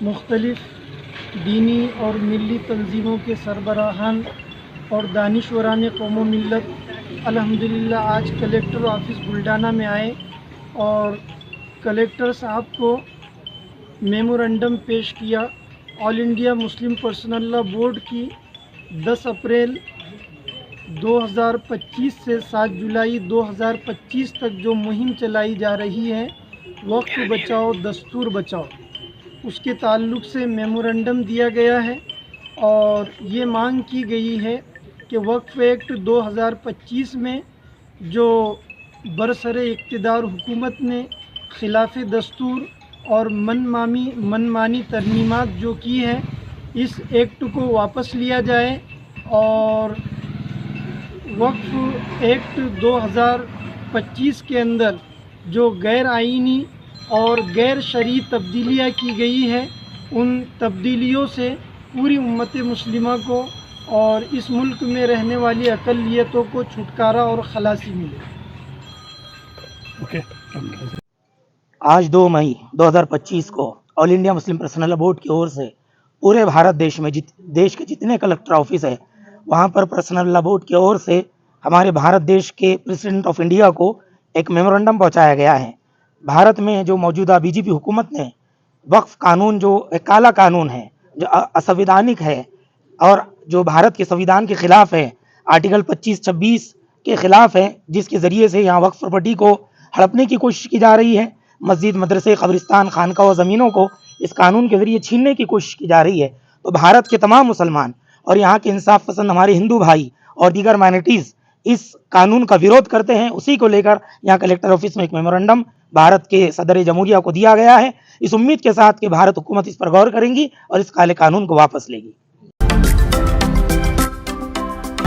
مختلف دینی اور ملی تنظیموں کے سربراہان اور دانشوران قوم و ملت الحمدللہ آج کلیکٹر آفس بلڈانہ میں آئے اور کلیکٹر صاحب کو میمورنڈم پیش کیا۔ All India Muslim personal law board کی دس اپریل دو ہزار پچیس سے سات جولائی دو ہزار پچیس تک جو مہم چلائی جا رہی ہے، وقت بچاؤ، دستور بچاؤ۔ اس کے تعلق سے میمورنڈم دیا گیا ہے اور یہ مانگ کی گئی ہے کہ وقف ایکٹ دو ہزار پچیس میں جو برسر اقتدار حکومت نے خلاف دستور اور من مامی من مانی ترمیمات جو کی ہے اس ایکٹ کو واپس لیا جائے اور وقف ایکٹ دو ہزار پچیس کے اندر جو غیر آئینی اور غیر شرعی تبدیلیاں کی گئی ہے ان تبدیلیوں سے پوری امت مسلمہ کو اور اس ملک میں رہنے والی اقلیتوں کو چھٹکارا اور خلاصی ملے۔ آج دو مئی دو ہزار پچیس کو all India Muslim personal board کی اور سے پورے بھارت دیش میں جت دیش کے جتنے کلکٹر آفس ہیں وہاں پر پرسنل بورڈ کی اور سے ہمارے بھارت دیش کے پریسیڈنٹ آف انڈیا کو ایک میمورنڈم پہنچایا گیا ہے۔ بھارت میں جو موجودہ بی جے پی حکومت نے وقف قانون جو ایک کالا قانون ہے، جو اسویدانک ہے اور جو بھارت کے سنویدھان کے خلاف ہے، آرٹیکل پچیس چھبیس کے خلاف ہے، جس کے ذریعے سے یہاں وقف پراپرٹی کو ہڑپنے کی کوشش کی جا رہی ہے۔ مسجد، مدرسے، قبرستان خانقاہ و زمینوں کو اس قانون کے ذریعے چھیننے کی کوشش کی جا رہی ہے۔ تو بھارت کے تمام مسلمان اور یہاں کے انصاف پسند ہمارے ہندو بھائی اور دیگر مائنرٹیز اس قانون کا ورودھ کرتے ہیں، اسی کو لے کر یہاں کلیکٹر آفس میں ایک میمورنڈم بھارت کے صدر جمہوریہ کو دیا گیا ہے۔ اس امید کے ساتھ کہ بھارت حکومت اس پر غور کریں گی اور اس کالے قانون کو واپس لے گی۔